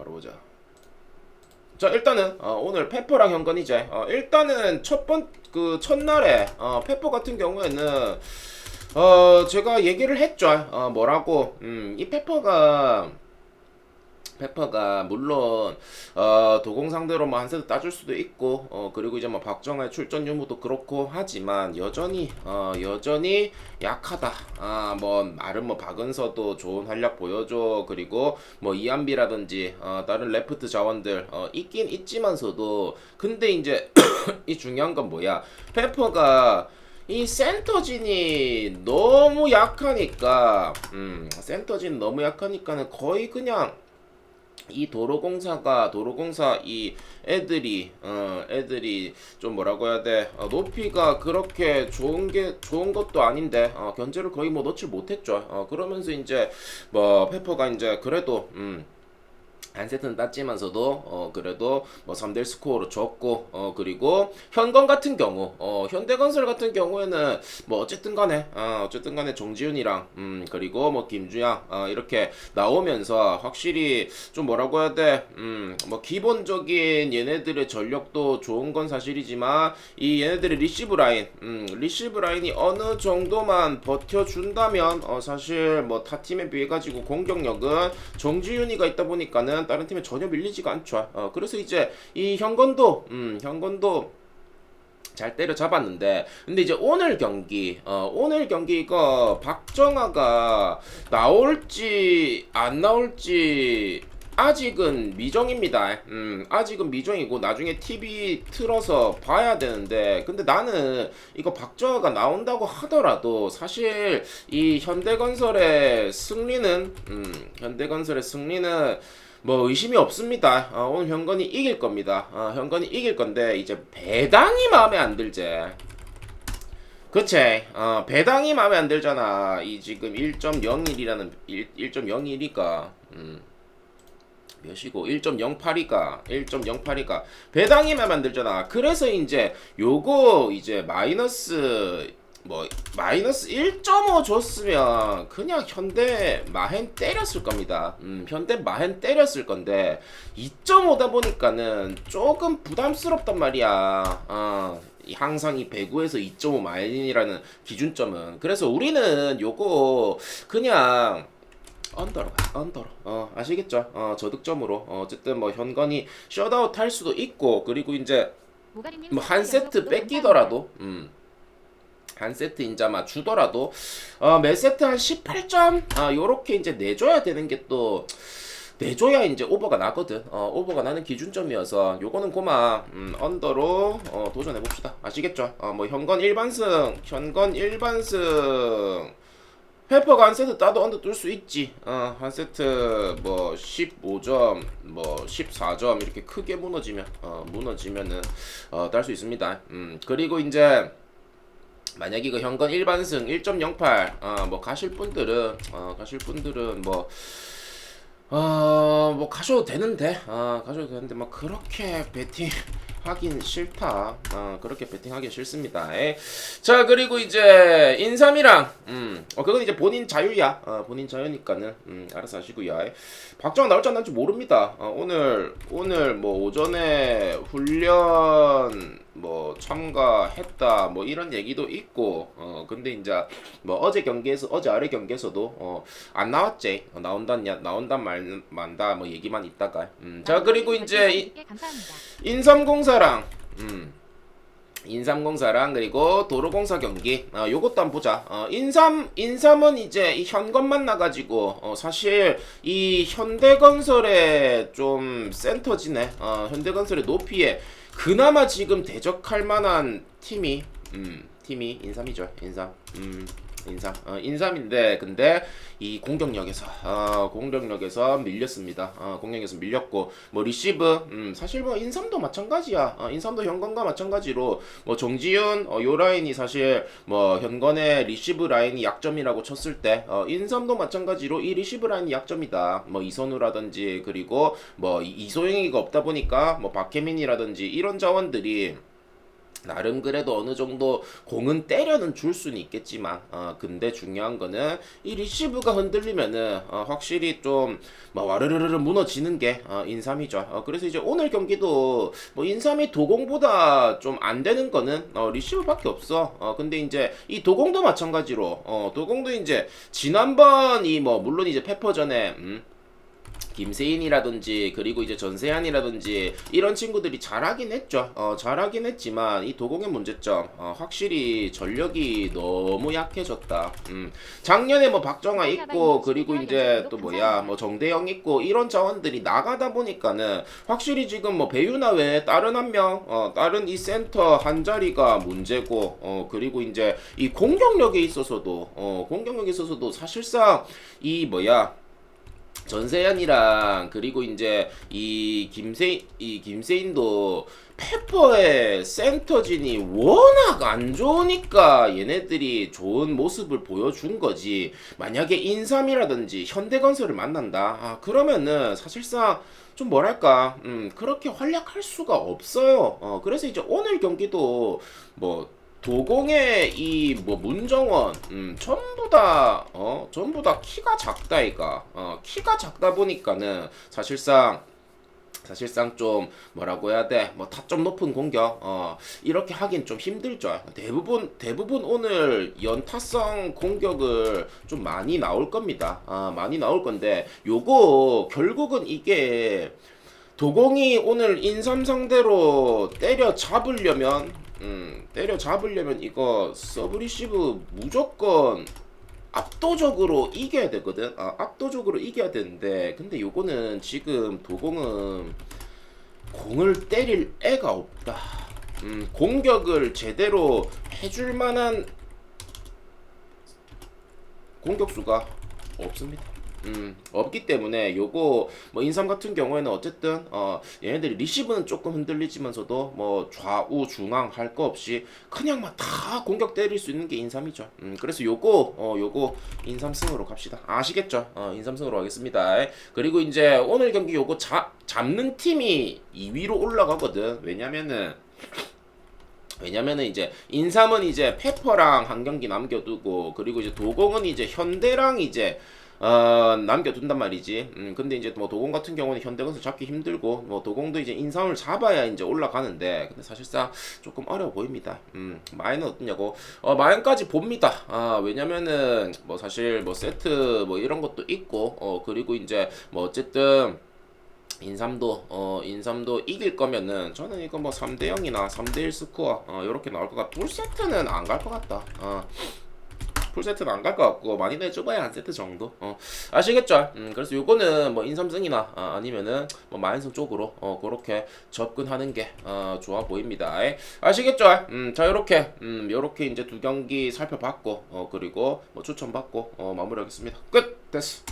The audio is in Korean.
바로 보자. 자 일단은 어, 오늘 페퍼랑 현건 이제 어, 일단은 첫 번 그 첫날에 어, 페퍼 같은 경우에는 어 제가 얘기를 했죠 어, 뭐라고 음, 이 페퍼가 페퍼가 물론 어, 도공 상대로 뭐 한 세트 따줄 수도 있고 어, 그리고 이제 뭐 박정아의 출전 유무도 그렇고 하지만 여전히 어, 여전히 약하다. 아, 뭐 말은 뭐 박은서도 좋은 활약 보여줘. 그리고 뭐 이한비라든지 어, 다른 레프트 자원들 어, 있긴 있지만서도 근데 이제 이 중요한 건 뭐야? 페퍼가 이 센터진이 너무 약하니까 음, 센터진 너무 약하니까는 거의 그냥 이 도로공사가 도로공사 이 애들이 어 애들이 좀 뭐라고 해야 돼? 어, 높이가 그렇게 좋은 게 좋은 것도 아닌데 어 견제를 거의 뭐 넣질 못했죠. 어 그러면서 이제 뭐 페퍼가 이제 그래도 음 한 세트는 땄지만서도 어 그래도 뭐 3대1 스코어로 졌고 어 그리고 현건 같은 경우 어 현대건설 같은 경우에는 뭐 어쨌든 간에 어 어쨌든 간에 정지훈이랑 음 그리고 뭐 김주양 어 이렇게 나오면서 확실히 좀 뭐라고 해야 돼 음 뭐 기본적인 얘네들의 전력도 좋은 건 사실이지만 이 얘네들의 리시브 라인 음 리시브 라인이 어느 정도만 버텨준다면 어 사실 뭐 타 팀에 비해 가지고 공격력은 정지훈이가 있다 보니까는 다른 팀에 전혀 밀리지가 않죠. 어, 그래서 이제 이 현건도, 음, 현건도 잘 때려 잡았는데 근데 이제 오늘 경기 어 오늘 경기 이거 박정아가 나올지 안 나올지 아직은 미정입니다. 음, 아직은 미정이고 나중에 TV 틀어서 봐야 되는데 근데 나는 이거 박정아가 나온다고 하더라도 사실 이 현대건설의 승리는 음, 현대건설의 승리는 뭐 의심이 없습니다. 어, 오늘 현건이 이길 겁니다. 어, 현건이 이길 건데 이제 배당이 마음에 안 들제. 그치. 어, 배당이 마음에 안 들잖아. 이 지금 1.01이라는 1.01이니까. 음. 몇이고 1.08이가 1.08이가 배당이 마음에 안 들잖아. 그래서 이제 요거 이제 마이너스 뭐 마이너스 1.5 줬으면 그냥 현대 마헨 때렸을 겁니다. 음, 현대 마헨 때렸을 건데 2.5다 보니까는 조금 부담스럽단 말이야. 어, 이 항상 이 배구에서 2.5 마헨이라는 기준점은 그래서 우리는 요거 그냥 언더로 가, 언더로 어 아시겠죠? 어 저득점으로 어, 어쨌든 뭐 현건이 셧아웃 할 수도 있고 그리고 이제 뭐 한 세트 뺏기더라도 음. 한 세트 인자마 주더라도 어, 매 세트 한 18점? 아 요렇게 이제 내줘야 되는 게또 내줘야 이제 오버가 나거든. 어, 오버가 나는 기준점이어서 요거는 고마. 음, 언더로 어, 도전해 봅시다. 아시겠죠? 어, 뭐 현건 일반승 현건 일반승. 페퍼가 한 세트 따도 언더 뚫을 수 있지. 어, 한 세트 뭐 15점, 뭐 14점 이렇게 크게 무너지면 어, 무너지면은 어, 딸 수 있습니다. 음, 그리고 이제 만약 이거 현건 일반승 1.08, 어, 뭐 가실 분들은 어, 가실 분들은 뭐 어, 뭐 가셔도 되는데, 어, 가셔도 되는데, 뭐 그렇게 베팅 하긴 싫다. 어, 그렇게 베팅하기 싫습니다. 에. 자, 그리고 이제 인삼이랑, 음, 어, 그건 이제 본인 자유야. 어, 본인 자유니까는, 음, 알아서 하시고요. 에. 박정아 나올지 안 나올지 모릅니다. 어, 오늘, 오늘 뭐 오전에 훈련 뭐 참가했다 뭐 이런 얘기도 있고 어 근데 이제 뭐 어제 경기에서 어제 아래 경기에서도 어 안 나왔지. 어, 나온다냐 나온단 말 만다 뭐 얘기만 있다가. 음 자 그리고 이제 이, 인삼공사랑 음 인삼공사랑 그리고 도로공사 경기 어 요것도 한번 보자. 어 인삼 인삼은 이제 이 현건만 나가지고 어 사실 이 현대건설의 좀 센터지네. 어 현대건설의 높이에 그나마 지금 대적할 만한 팀이 음 팀이 인삼이죠 인삼. 음 인삼 어, 인삼인데 근데 이 공격력에서 어, 공격력에서 밀렸습니다. 어, 공격력에서 밀렸고 뭐 리시브 음, 사실 뭐 인삼도 마찬가지야. 어, 인삼도 현건과 마찬가지로 뭐 정지윤 어, 요 라인이 사실 뭐 현건의 리시브 라인이 약점이라고 쳤을 때 어, 인삼도 마찬가지로 이 리시브 라인이 약점이다. 뭐 이선우라든지 그리고 뭐 이- 이소영이가 없다 보니까 뭐 박혜민이라든지 이런 자원들이 나름 그래도 어느 정도 공은 때려는 줄 수는 있겠지만 어 근데 중요한 거는 이 리시브가 흔들리면은 어 확실히 좀뭐 와르르르 무너지는 게 어 인삼이죠. 어 그래서 이제 오늘 경기도 뭐 인삼이 도공보다 좀 안 되는 거는 어 리시브밖에 없어. 어 근데 이제 이 도공도 마찬가지로 어 도공도 이제 지난번 이 뭐 물론 이제 페퍼전에 음 김세인이라든지 그리고 이제 전세한이라든지 이런 친구들이 잘하긴 했죠. 어, 잘하긴 했지만 이 도공의 문제점 어, 확실히 전력이 너무 약해졌다. 음, 작년에 뭐 박정아 있고 그리고 이제 또 뭐야 뭐 정대영 있고 이런 자원들이 나가다 보니까는 확실히 지금 뭐 배유나 외에 다른 한 명, 어, 다른 이 센터 한 자리가 문제고 어, 그리고 이제 이 공격력에 있어서도 어, 공격력에 있어서도 사실상 이 뭐야 전세현이랑 그리고 이제 이 김세 이 김세인도 페퍼의 센터진이 워낙 안 좋으니까 얘네들이 좋은 모습을 보여준 거지. 만약에 인삼이라든지 현대건설을 만난다. 아, 그러면은 사실상 좀 뭐랄까, 음, 그렇게 활약할 수가 없어요. 어, 그래서 이제 오늘 경기도 뭐 도공의 이 뭐 문정원 음 전부 다 어 전부 다 키가 작다 이가 어 키가 작다 보니까는 사실상 사실상 좀 뭐라고 해야 돼? 뭐 타점 높은 공격 어 이렇게 하긴 좀 힘들죠. 대부분 대부분 오늘 연타성 공격을 좀 많이 나올 겁니다. 아 많이 나올 건데 요거 결국은 이게 도공이 오늘 인삼 상대로 때려 잡으려면 음, 때려 잡으려면 이거 서브리시브 무조건 압도적으로 이겨야 되거든. 아, 압도적으로 이겨야 되는데 근데 요거는 지금 도공은 공을 때릴 애가 없다. 음, 공격을 제대로 해줄 만한 공격수가 없습니다. 음, 없기 때문에 요거 뭐 인삼 같은 경우에는 어쨌든 어 얘네들이 리시브는 조금 흔들리지만서도 뭐 좌우 중앙 할 거 없이 그냥 막 다 공격 때릴 수 있는 게 인삼이죠. 음, 그래서 요거 어 요거 인삼승으로 갑시다. 아시겠죠? 어 인삼승으로 하겠습니다. 그리고 이제 오늘 경기 요거 잡 잡는 팀이 2위로 올라가거든. 왜냐면은 왜냐면은 이제 인삼은 이제 페퍼랑 한 경기 남겨두고 그리고 이제 도공은 이제 현대랑 이제 어 남겨둔단 말이지. 음 근데 이제 뭐 도공 같은 경우는 현대건설 잡기 힘들고 뭐 도공도 이제 인삼을 잡아야 이제 올라가는데 근데 사실상 조금 어려워 보입니다. 음 마인은 어떠냐고 어 마인까지 봅니다. 아 왜냐면은 뭐 사실 뭐 세트 뭐 이런 것도 있고 어 그리고 이제 뭐 어쨌든 인삼도 어 인삼도 이길 거면은 저는 이거 뭐 3대 0이나 3대 1 스코어 어 요렇게 나올 것 같아. 풀 세트는 안 갈 것 같다. 어. 풀 세트는 안 갈 것 같고 많이 내줘봐야 한 세트 정도. 어 아시겠죠? 음 그래서 요거는 뭐 인삼승이나 아, 아니면은 뭐 마인승 쪽으로 어 그렇게 접근하는 게 어, 좋아 보입니다. 에? 아시겠죠? 음 자 요렇게 음 요렇게 이제 두 경기 살펴봤고 어 그리고 뭐 추천 받고 어 마무리하겠습니다. 끝 됐어.